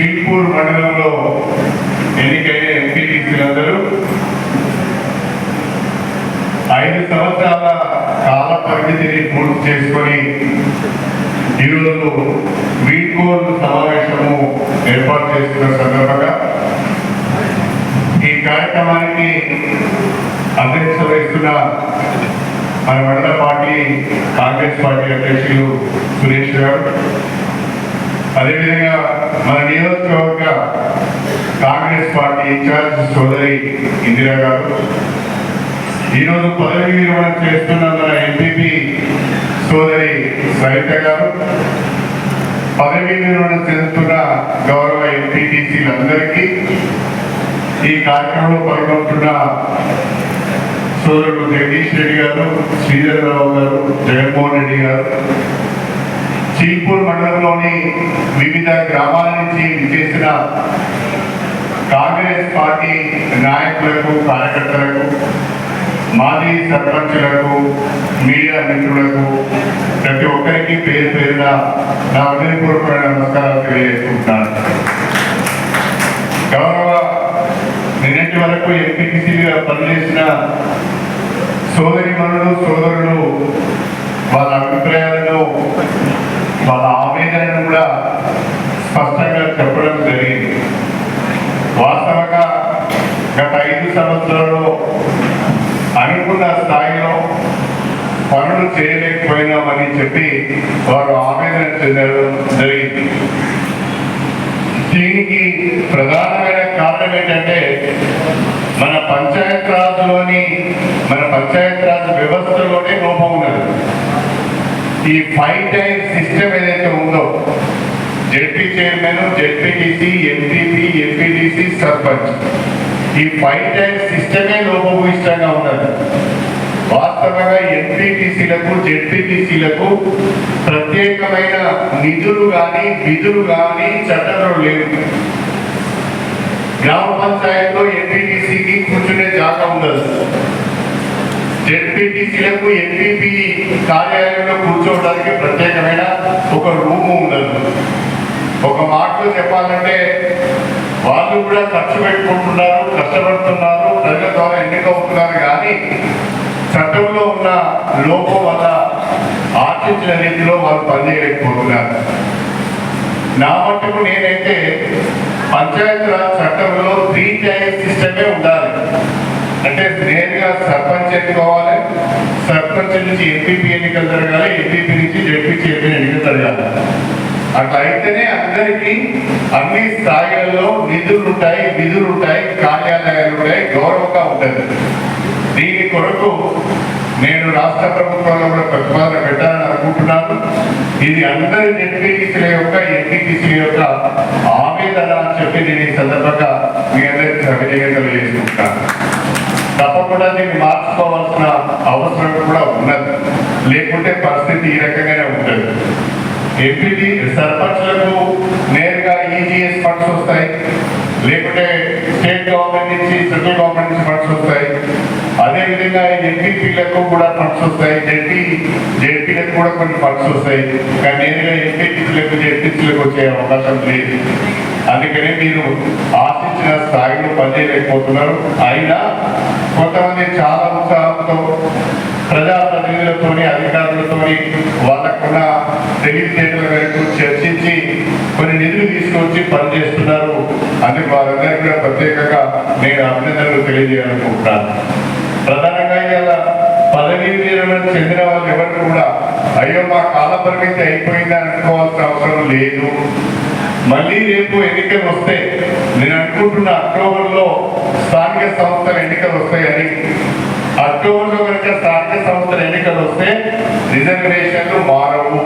చీల్పూర్ మండలంలో ఎన్నికైన ఎంపీటీసీలందరూ ఐదు సంవత్సరాల కాల పరిమితిని పూర్తి చేసుకొని ఈరోజు వీడ్కోలు సమావేశము ఏర్పాటు చేసుకున్న సందర్భంగా ఈ కార్యక్రమానికి అధ్యక్షత వహిస్తున్న మన మండల పార్టీ కాంగ్రెస్ పార్టీ అధ్యక్షులు సురేష్ గారు అదేవిధంగా మన నియోజకవర్గ కాంగ్రెస్ పార్టీ ఇన్ఛార్జ్ సోదరి ఇందిరా గారు. ఈరోజు పదవి విరమణ చేస్తున్న మన ఎంపీపీ సోదరి సవిత గారు. పదవి విరమణ చెందుతున్న గౌరవ ఎంపీటీసీలందరికీ ఈ కార్యక్రమంలో పాల్గొంటున్న సోదరుడు జగదీష్ రెడ్డి గారు శ్రీధరరావు గారు జగన్మోహన్ రెడ్డి గారు చీల్పూర్ మండలంలోని వివిధ గ్రామాల నుంచి చేసిన కాంగ్రెస్ పార్టీ నాయకులకు కార్యకర్తలకు మాజీ సర్పంచులకు మీడియా మిత్రులకు ప్రతి ఒక్కరికి పేరు పేరున నా హృదయపూర్వకమైన నమస్కారాలు తెలియజేసుకుంటున్నాను. గౌరవ నిన్నటి వరకు ఎంపీటీసీగా పనిచేసిన సోదరి మనులు సోదరులు వాళ్ళ అభిప్రాయాలను వాళ్ళ ఆవేదనను కూడా స్పష్టంగా చెప్పడం జరిగింది. వాస్తవంగా గత ఐదు సంవత్సరాల్లో అనుకున్న స్థాయిలో పనులు చేయలేకపోయినామని చెప్పి వారు ఆవేదన చెందడం జరిగింది. దీనికి ప్రధానమైన కారణం ఏంటంటే మన పంచాయత్ రాజ్లోని మన పంచాయత్ రాజ్ వ్యవస్థలోనే లోపం ఉన్నది. ఈ ఫైవ్ టైం సిస్టమ్ ఏదైతే ఉందో ZP chairman ZPTC MPP MPTC sarpanch ఈ ఫైవ్ టైం సిస్టమే లోపభూయిష్టంగా ఉన్నది. వాస్తవంగా ఎంపీటీసీలకు జెడ్పీటీసీలకు ప్రత్యేకమైన నిధులు కానీ విధులు కానీ చట్టంలో లేవు. గ్రామ పంచాయతీలో ఎంపీటీసీకి కూర్చునే జాగా ఉండదు. జెడ్పీటీసీలకు ఎంపీపీ కార్యాలయంలో కూర్చోవడానికి ప్రత్యేకమైన ఒక రూము ఉండదు. ఒక మాటలో చెప్పాలంటే వాళ్ళు కూడా ఖర్చు పెట్టుకుంటున్నారు కష్టపడుతున్నారు ప్రజల ద్వారా ఎన్నికవుతున్నారు కానీ చట్టంలో ఉన్న లోపం వల్ల ఆశించిన రీతిలో వాళ్ళు పనిచేయలేకపోతున్నారు. నా మట్టుకు నేనైతే పంచాయతీరాజ్ చట్టంలో త్రీ టైర్ సిస్టమే ఉండాలి. అంటే నేరుగా సర్పంచ్ ఎన్నుకోవాలి. సర్పంచ్ నుంచి ఎంపీపీ ఎన్నికలు జరగాలి ఎంపీపీ నుంచి జడ్పీ చైర్మన్ ఎన్నికలు జరగాలి. అట్లా అయితేనే అందరికీ అన్ని స్థాయిలలో నిధులు ఉంటాయి విధులు ఉంటాయి కార్యాలయాలు ఉంటాయి గౌరవంగా ఉంటుంది. దీని కొరకు నేను రాష్ట్ర ప్రభుత్వంలో కూడా ప్రతిపాదన పెట్టాలని అనుకుంటున్నాను. ఇది అందరి జడ్పీటీసీల యొక్క ఎంపీటీసీల యొక్క ఆవేదన అని చెప్పి నేను ఈ సందర్భంగా మీ అందరికీ సవినీయంగా తెలియజేసుకుంటాను తప్పకుండా దీన్ని మార్చుకోవాల్సిన అవసరం కూడా ఉన్నది. లేకుంటే పరిస్థితి ఈ రకంగానే ఉంటుంది. ఎంపీటీ సర్పంచ్లకు నేరుగా ఈజీఎస్ ఫండ్స్ వస్తాయి. లేకుంటే స్టేట్ గవర్నమెంట్ నుంచి సెంట్రల్ గవర్నమెంట్ నుంచి ఫండ్స్ వస్తాయి. అదేవిధంగా ఎంపీపీలకు కూడా ఫండ్స్ వస్తాయి. జడ్పీ జడ్పీలకు కూడా కొన్ని ఫండ్స్ వస్తాయి. కానీ నేరుగా ఎంపీటీసీలకు జడ్పీసీలకు వచ్చే అవకాశం లేదు. అందుకనే మీరు ఆశించిన స్థాయిలో పనిచేయలేకపోతున్నారు. అయినా కొంతమంది చాలా ఉత్సాహంతో ప్రజాప్రతినిధులతోని అధికారులతోని వాళ్ళకున్న తెలివితేటల వరకు చర్చించి కొన్ని నిధులు తీసుకొచ్చి పనిచేస్తున్నారు. అందుకు వారందరికీ కూడా ప్రత్యేకంగా నేను అభినందనలు తెలియజేయాలనుకుంటున్నాను. ప్రధానంగా ఇవాళ పదవీ విరమణ చెందిన వాళ్ళు ఎవరు కూడా అయ్యో మా కాల పరిమితి అయిపోయిందని అనుకోవాల్సిన అవసరం లేదు. మళ్ళీ రేపు ఎన్నికలు వస్తే నేను అనుకుంటున్న అక్టోబర్లో స్థానిక సంస్థల ఎన్నికలు వస్తాయని. అక్టోబర్లో కనుక స్థానిక సంస్థల ఎన్నికలు వస్తే రిజర్వేషన్లు మారవు.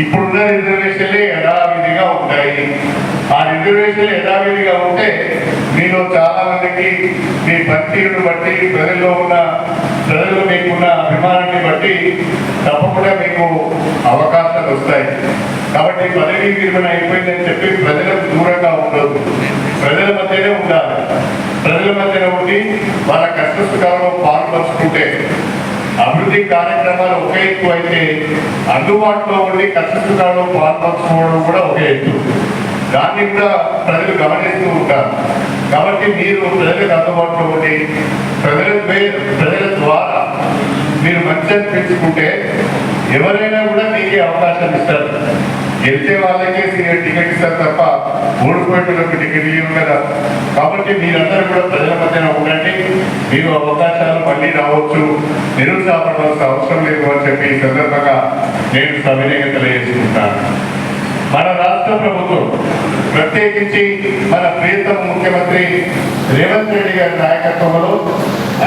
ఇప్పుడున్న రిజర్వేషన్లే యథావిధిగా ఉంటాయి. ఆ రిజర్వేషన్లు యథావిధిగా ఉంటే మీలో చాలా మందికి మీ పనితీరును బట్టి ప్రజల్లో ఉన్న ప్రజలు మీకున్న అభిమానాన్ని బట్టి తప్పకుండా మీకు అవకాశాలు వస్తాయి. కాబట్టి పదవీ విరమణ అయిపోయిందని చెప్పి ప్రజలకు దూరంగా ఉండదు ప్రజల మధ్యనే ఉండాలి. ప్రజల మధ్యన ఉండి వాళ్ళ కష్ట సుఖాలలో పాల్పంచుకుంటే అభివృద్ధి కార్యక్రమాలు ఒక ఎత్తు అయితే అందుబాటులో ఉండి కష్ట సుఖాలలో పాల్పంచుకోవడం కూడా ఒకే ఎత్తు. దాన్ని కూడా ప్రజలు గమనిస్తూ ఉంటారు. కాబట్టి మీరు ప్రజలకు అందుబాటులో ఉండి ప్రజల ప్రజల ద్వారా మీరు మంచి అనిపించుకుంటే ఎవరైనా కూడా మీకే అవకాశం ఇస్తారు. గెలిచే వాళ్ళకే సీనియర్ టికెట్ ఇస్తారు తప్ప ఓడిపోయేటోళ్ళకి టికెట్ ఇవ్వం కదా. కాబట్టి మీరందరూ కూడా ప్రజల మధ్యన ఉండండి. మీరు అవకాశాలు మళ్ళీ రావచ్చు. నిరుత్సాహపడవలసిన అవసరం లేదు అని చెప్పి ఈ సందర్భంగా నేను సవినయంగా తెలియజేసుకుంటాను. మన రాష్ట్ర ప్రభుత్వం ప్రత్యేకించి మన ప్రియతమ ముఖ్యమంత్రి రేవంత్ రెడ్డి గారి నాయకత్వంలో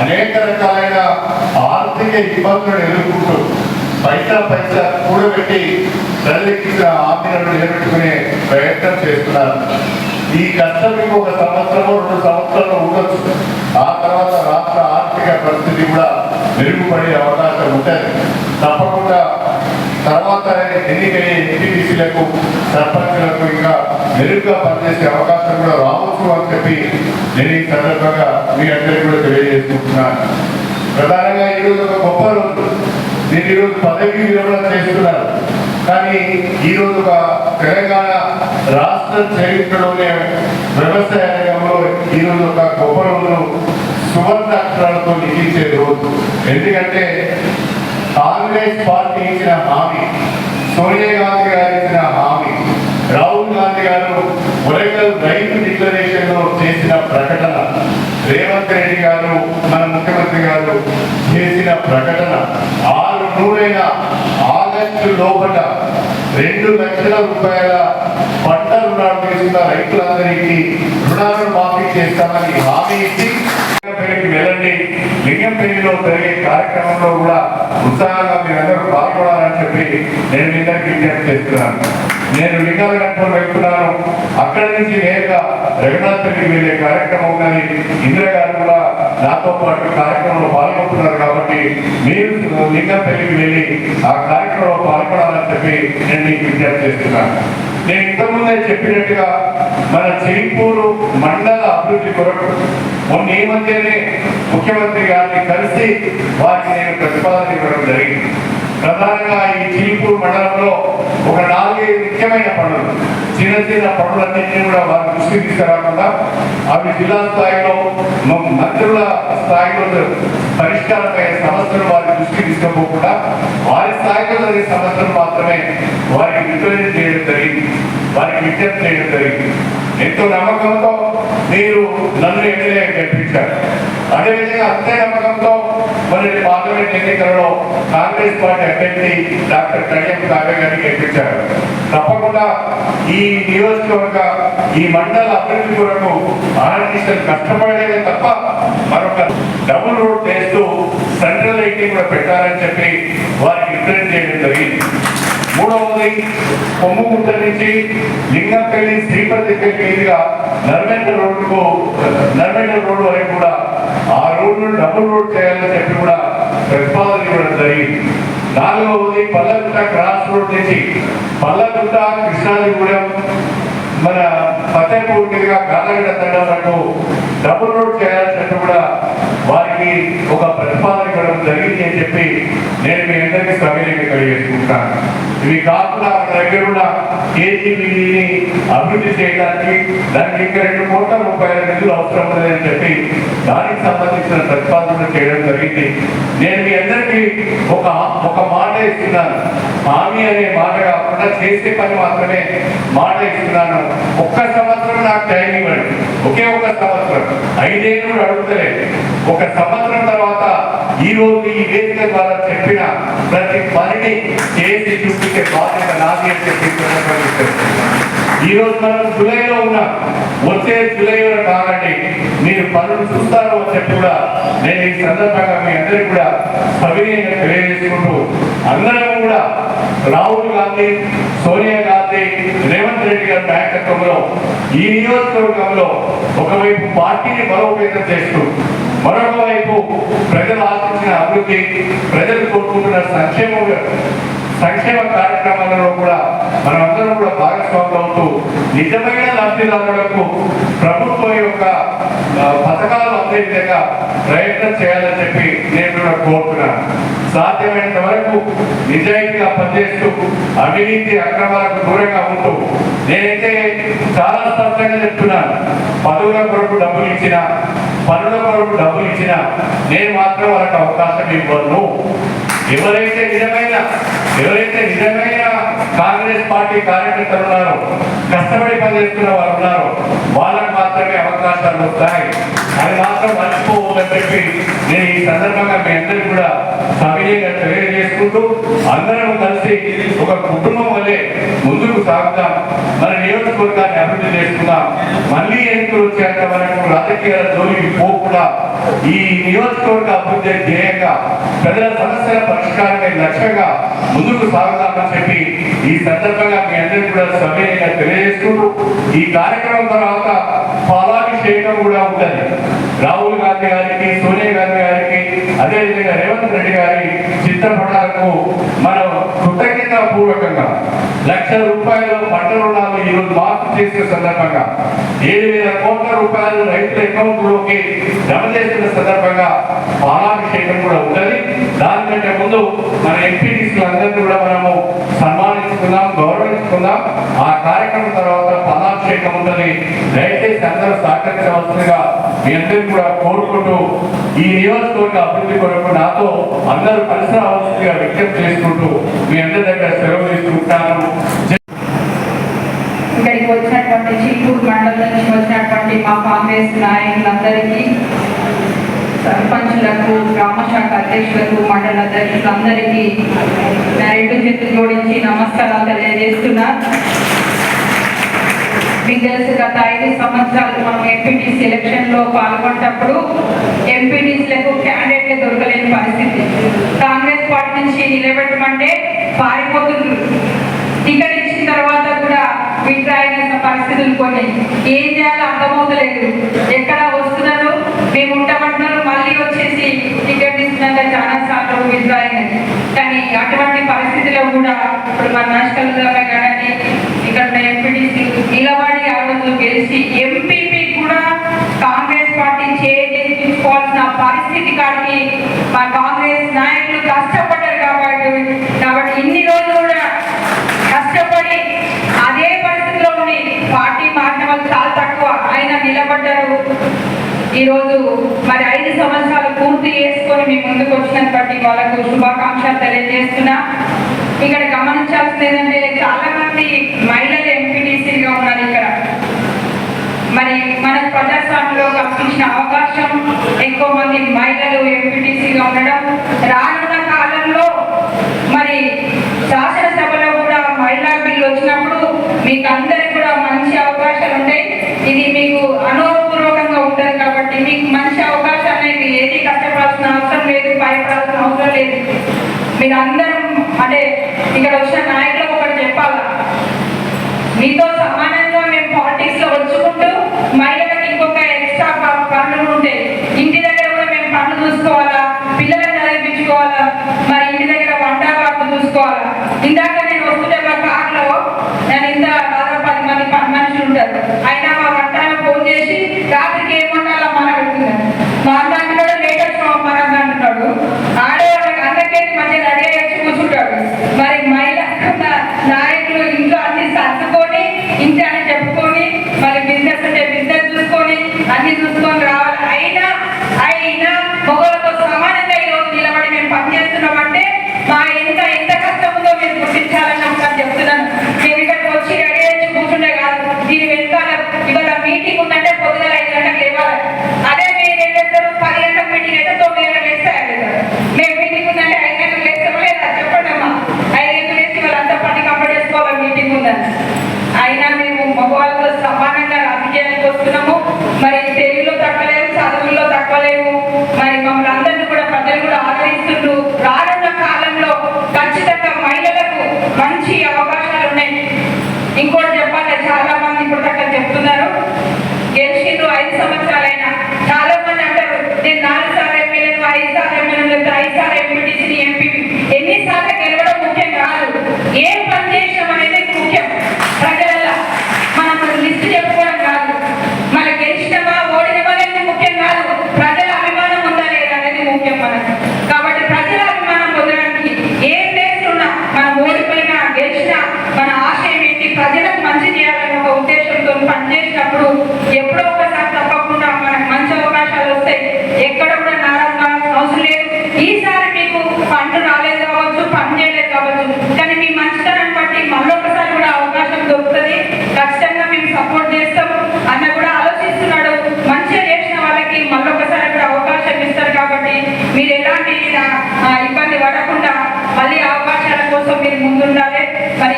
అనేక రకాలైన ఆర్థిక ఇబ్బందులను ఎదుర్కొంటూ పైసా పైసా కూడబెట్టి ప్రజలకిచ్చిన హామీలను నిలబెట్టుకునే ప్రయత్నం చేస్తున్నారు. ఈ కష్టం మీకు ఒక సంవత్సరం రెండు సంవత్సరాలు ఉండొచ్చు. ఆ తర్వాత రాష్ట్ర ఆర్థిక పరిస్థితి కూడా మెరుగుపడే అవకాశం ఉంటుంది. తప్పకుండా తర్వాత ఎన్నికయ్యే ఎంపీటీసీలకు సర్పంచులకు ఇంకా మెరుగ్గా పనిచేసే అవకాశం కూడా రావచ్చు అని చెప్పి నేను ఈ సందర్భంగా మీ అందరికీ కూడా తెలియజేసుకుంటున్నాను ప్రధానంగా ఈరోజు ఒక గొప్ప రోజు. నేను ఈరోజు పదవి విరమణ చేస్తున్నారు కానీ ఈరోజు ఒక తెలంగాణ రాష్ట్ర చరిత్రలోనే వ్యవసాయ రంగంలో ఈరోజు ఒక గొప్ప రోజును సువర్ణ అక్షరాలతో లిఖించే రోజు. ఎందుకంటే కాంగ్రెస్ పార్టీ ఇచ్చిన హామీ సోనియా గాంధీ గారు ఇచ్చిన హామీ రాహుల్ గాంధీ గారు వరంగల్ రైతు డిక్లరేషన్లో చేసిన ప్రకటన రేవంత్ రెడ్డి గారు మన ముఖ్యమంత్రి గారు చేసిన ప్రకటన ఆరు నూరైన ఆగస్టు లోపల రెండు లక్షల రూపాయల పంట రుణాలు తీసుకున్న రైతులందరికీ రుణాలను మాఫీ చేస్తామని హామీ ఇచ్చి లింగంపల్లికి వెళ్ళండి జరిగే కార్యక్రమంలో కూడా ఉత్సాహంగా మీరందరూ పాల్గొనాలని చెప్పి నేను మీ విజ్ఞప్తి చేస్తున్నాను. నేను లింగాల కట్టడం వెళ్తున్నాను. అక్కడి నుంచి నేరుగా రఘునాథ్కి వెళ్ళే కార్యక్రమం కానీ ఇందిరా గారు కూడా నాతో పాటు కార్యక్రమంలో పాల్గొంటున్నారు కాబట్టి మీరు లింగంపల్లికి వెళ్ళి ఆ కార్యక్రమంలో పాల్గొనాలని చెప్పి నేను మీకు విజ్ఞప్తి చేస్తున్నాను. నేను ఇంతకుముందే చెప్పినట్టుగా మన చిరిపూరు మండల అభివృద్ధి కొరకు మొన్న ఈ మధ్యనే ముఖ్యమంత్రి గారిని కలిసి వారికి నేను ప్రతిపాదన ఇవ్వడం జరిగింది. ప్రధానంగా ఈ చిరిపూరు మండలంలో ఒక నాలుగైదు ముఖ్యమైన పనులు చిన్న చిన్న పనులన్నింటినీ కూడా వారి దృష్టికి తీసుకురాకుండా అవి జిల్లా స్థాయిలో మంత్రుల స్థాయిలో పరిష్కారమయ్యే సమస్యలు వారి దృష్టికి తీసుకుపోకుండా వారి స్థాయిలో జరిగే సమస్యలు మాత్రమే వారికి రిప్రజెంట్ చేయడం జరిగింది. వారికి విజ్ఞప్తి చేయడం జరిగింది. ఎంతో నమ్మకంతో మీరు నన్ను ఎమ్మెల్యే గెలిపించారు. అదేవిధంగా అంతే నమ్మకంతో మరి పార్లమెంట్ ఎన్నికలలో కాంగ్రెస్ పార్టీ అభ్యర్థి డాక్టర్ కళ్యాణ్ కావ్య గారిని గెలిపించారు. తప్పకుండా ఈ నియోజకవర్గ ఈ మండల అభివృద్ధి కొరకు ఆనందిస్తారు కష్టపడలేదే తప్ప మరొక డబుల్ రోడ్ వేస్తూ సెంట్రల్ లైటింగ్ కూడా పెట్టాలని చెప్పి వారికి రిప్రజెంట్ చేయడం జరిగింది. మూడవది కొమ్ముగుంట నుంచి లింగంపల్లి శ్రీపతి మీదుగా నర్మేంద్ర రోడ్డుకు నర్మేంద్ర రోడ్డు వరకు కూడా రోడ్డు డబుల్ రోడ్ చేయాలని చెప్పి కూడా ప్రతిపాదన ఇవ్వడం జరిగింది. నాలుగవది పల్లగుట్ట క్రాస్ రోడ్ నుంచి పల్లగుట్ట కృష్ణాదిగూడెం మన ఫతేపూర్ మీదుగా గాలగడ్డ తండం డబుల్ రోడ్ చేయాల్సినట్టు కూడా దానికి ఒక ప్రతిపాదన ఇవ్వడం జరిగింది అని చెప్పి నేను మీ అందరికీ సవినయంగా కలిగేసుకుంటాను ఇవి కాకుండా మన దగ్గర కూడా కేజీబీని అభివృద్ధి చేయడానికి దానికి ఇంకా రెండు కోట్ల రూపాయల నిధులు అవసరం ఉన్నదని చెప్పి దానికి సంబంధించిన ప్రతిపాదన చేయడం జరిగింది. నేను మీ అందరికీ ఒక ఒక మాట ఇస్తున్నాను. హామీ అనే మాట కాకుండా చేసే పని మాత్రమే మాట ఇస్తున్నాను. ఒక్క సంవత్సరం నాకు టైం ఇవ్వండి. ఒకే ఒక సంవత్సరం. ఐదేళ్ళు అడుగుతలేదు. ఒక సంవత్సరం తర్వాత ఈ రోజు ఈ వేదిక ద్వారా చెప్పిన ప్రతి పనిని చేసి చూపించే బాధ్యత నాది అని చెప్పి ఈ రోజు మనం జూలైలో ఉన్నాం. వచ్చే జూలైలో కాకండి మీరు పనులు చూస్తారో అని చెప్పి కూడా నేను ఈ సందర్భంగా మీ అందరికీ కూడా సవినీయంగా తెలియజేసుకుంటూ అందరం కూడా రాహుల్ గాంధీ సోనియా గాంధీ రేవంత్ రెడ్డి గారి నాయకత్వంలో ఈ నియోజకవర్గంలో ఒకవైపు పార్టీని బలోపేతం చేస్తూ మరొక వైపు ప్రజలు ఆశించిన అభివృద్ధి ప్రజలు కోరుకుంటున్న సంక్షేమ సంక్షేమ కార్యక్రమాలలో కూడా మనమందరం కూడా భాగస్వాములు అవుతూ నిజమైన లబ్ధిదారులకు ప్రభుత్వం యొక్క పథకాలు అందే విధంగా ప్రయత్నం చేయాలని చెప్పి నేను కూడా కోరుతున్నాను. సాధ్యమైనంత వరకు నిజాయితీగా పనిచేస్తూ అవినీతి అక్రమాలకు దూరంగా ఉంటూ నేనైతే చాలా స్పష్టంగా చెప్తున్నాను. పదవుల కొరకు డబ్బులు ఇచ్చిన పనుల కొరకు డబ్బులు ఇచ్చిన నేను మాత్రం వాళ్ళకి అవకాశం ఇవ్వను. ఎవరైతే నిజమైన ఎవరైతే నిజమైన కాంగ్రెస్ పార్టీ కార్యకర్తలు ఉన్నారు కష్టపడి పనిచేస్తున్న వారు ఉన్నారు. వాళ్ళకు మాత్రమే అవకాశాలు వస్తాయి. అది మాత్రం మర్చిపోవద్దని చెప్పి నేను ఈ సందర్భంగా మీ అందరికీ కూడా సవినీయంగా తెలియజేసుకుంటూ అందరం కలిసి ఒక కుటుంబం వల్లే ముందుకు సాగుతాం మన దాన్ని అభివృద్ధి చేసుకున్నా మళ్ళీ ఎన్నికలు వచ్చేంత వరకు రాజకీయాల జోలికి పోకుండా ఈ నియోజకవర్గ అభివృద్ధి ధ్యేయంగా ప్రజల సమస్యల పరిష్కారమే లక్ష్యంగా ముందుకు సాగుతామని చెప్పి ఈ సందర్భంగా మీ అందరికీ కూడా సమయంగా తెలియజేసుకుంటూ ఈ కార్యక్రమం తర్వాత పాలాభిషేకం కూడా ఉంటుంది. రాహుల్ గాంధీ గారికి సోనియా గాంధీ గారికి అదేవిధంగా రేవంత్ రెడ్డి గారి చిత్రపటాలకు మనం కృతజ్ఞ పూర్వకంగా లక్ష రూపాయల పంట రుణాలు ఈరోజు మార్పు చేసిన సందర్భంగా ఏడు వేల కోట్ల రూపాయలు రైతుల అకౌంట్లోకి జమ చేసిన సందర్భంగా పాలాభిషేకం కూడా ఉండదు దానికంటే ముందు మన ఎంపీటీసీలు అందరినీ కూడా మనము సన్మానించుకుందాం గౌరవించుకుందాం. ఆ కార్యక్రమం తర్వాత పదాభిషేకం ఉంటుంది. దయచేసి అందరూ సహకరించవలసిందిగా మీ అందరికీ కూడా కోరుకుంటూ ఈ నియోజకవర్గ అభివృద్ధి కొరకు నాతో అందరూ కలిసి రావాల్సిందిగా విజ్ఞప్తి చేసుకుంటూ మీ అందరి దగ్గర సెలవు తీసుకుంటాను. ఇక్కడికి వచ్చినటువంటి చిత్తూరు మండలం నుంచి వచ్చినటువంటి మా కాంగ్రెస్ నాయకులందరికీ సర్పంచులకు గ్రామ శాఖ అధ్యక్షులకు మండల అధ్యక్షులందరికీ నా రెండు చేతులు జోడించి నమస్కారాలు తెలియజేస్తున్నా. మీకు తెలుసు గత ఐదు సంవత్సరాలు మనం ఎంపీటీసీ ఎలక్షన్లో పాల్గొన్నప్పుడు ఎంపీటీసీలకు క్యాండిడేట్ దొరకలేని పరిస్థితి. కాంగ్రెస్ పార్టీ నుంచి నిలబెట్టమంటే పారిపోతుంది టికెట్ ఇచ్చిన తర్వాత కూడా విత్డ్రా అయిన పరిస్థితులు కొన్ని. ఏం చేయాలో అర్థమవుతలేదు. ఎక్కడ వస్తున్నారు? మేము ఉంటామంటున్నారు మళ్ళీ వచ్చేసి టికెట్ ఇచ్చినాక చాలా సార్లు విత్డ్రా అయినాయి కానీ అటువంటి పరిస్థితిలో కూడా ఇప్పుడు మన నేషనల్ గవర్నమెంట్ కానీ ఇక్కడ ఎంపీటీసీ నిలబడి ఆ గెలిచి ఎంపీపీ కూడా కాంగ్రెస్ పార్టీ చేయించుకోవాల్సిన పరిస్థితి కాడికి మా కాంగ్రెస్ నాయకులు కష్టపడ్డారు కాబట్టి కాబట్టి ఇన్ని రోజులు కూడా కష్టపడి అదే పరిస్థితిలో ఉండి పార్టీ మారిన వాళ్ళు చాలా తక్కువ ఆయన నిలబడ్డారు ఈరోజు మరి ఐదు సంవత్సరాలు పూర్తి చేసుకొని మీ ముందుకు వచ్చినది బట్టి వాళ్ళకు శుభాకాంక్షలు తెలియజేస్తున్నా. ఇక్కడ గమనించాల్సింది ఏంటంటే చాలా మంది మహిళలు ఎంపీటీసీగా ఉన్నారు ఇక్కడ. మరి మన ప్రజాస్వామ్యంలో కల్పించిన అవకాశం ఎక్కువ మంది మహిళలు ఎంపీటీసీగా ఉండడం రాను కాలంలో మరి శాసనసభలో కూడా మహిళా బిల్లు వచ్చినప్పుడు మీకు అందరికి కూడా మంచి అవకాశాలు ఉంటాయి ఇది మీకు అనుభవపూర్వకంగా ఉంటుంది కాబట్టి మీకు మంచి అవకాశాన్ని మీరు ఏది కష్టపడాల్సిన అవసరం లేదు భయపడాల్సిన అవసరం లేదు ఇక అందరం అంటే ఇక్కడ వచ్చిన నాయకులు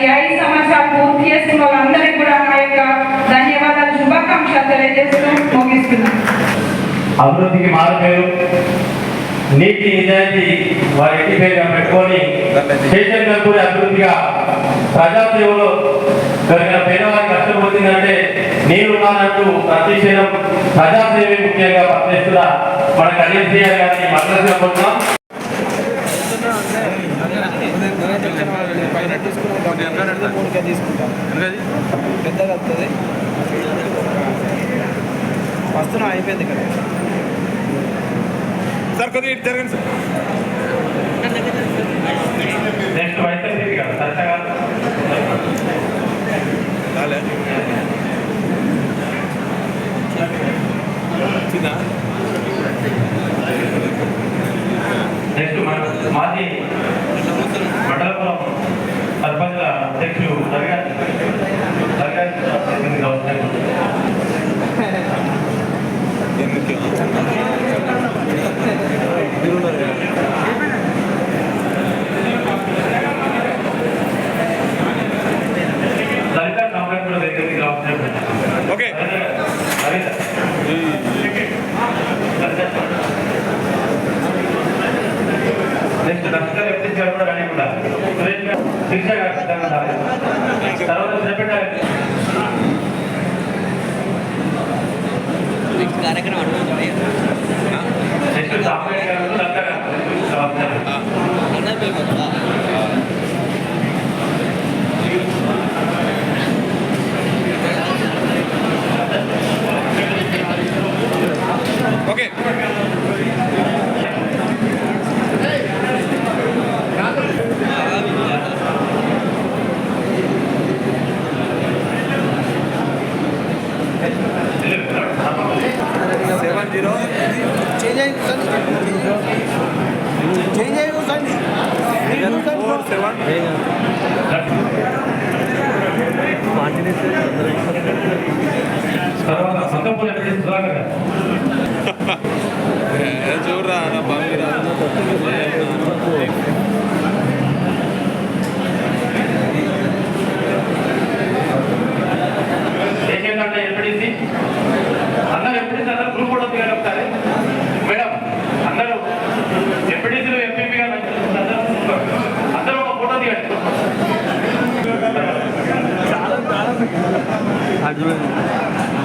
ఈ ఐదు సంవత్సరాలు పూర్తి చేసుకున్న వాళ్ళందరికీ కూడా నా యొక్క ధన్యవాదాలు శుభాకాంక్షలు తెలియజేస్తూ ముగిస్తున్నాను. అభివృద్ధికి మారుపేరు. నీతి నిజాయితీ వారి ఇంటి పేరుగా పెట్టుకొని స్టేషన్ కూడా అభివృద్ధిగా ప్రజాసేవలో కలిగిన పేదవారి కష్టం పొందిందంటే నేను నానంటూ ప్రతి క్షణం ప్రజాసేవే ముఖ్యంగా పనిచేస్తున్న మన కళ్యాణ్ శ్రీయార్ గారిని మద్దతుగా పొందుతున్నాం తీసుకున్నాం మూడుకే తీసుకుంటాం. పెద్దగా వస్తుంది వస్తున్నా అయిపోయింది కదా సార్ కొద్దిగా ఇటు జరగండి సార్. నెక్స్ట్ వచ్చిందా? నెక్స్ట్ మాజీ సర్పంచ్ అధ్యక్షులు దర్గా దర్గా చేసింది అవసరం ఎందుకు లలిత కాంగ్రెస్ కూడా దగ్గరికి అవసరం ఓకే లలిత నెక్స్ట్ రక్షణ వ్యక్తి గారు కూడా కానీ కూడా సురేష్ గారు శిక్ష గారు సిద్ధంగా ఉండాలి తర్వాత చెప్పండి కార్యక్రమం అడుగుతుంది నెక్స్ట్ సాంబేడ్ గారు లలిత గారు అవసరం okay seven zero four seven తర్వాత సంతపూర్ ఎంపీ సుధాకర్ గారు చూడరా నా బాగా అందరూ ఎంపీడీసీ అందరూ గ్రూప్ ఫోటో దిగారు ఒకసారి మేడం అందరూ ఎంపీడీసీలు ఎంపీపీ గారు అందరూ ఒక ఫోటో దిగండి అన్న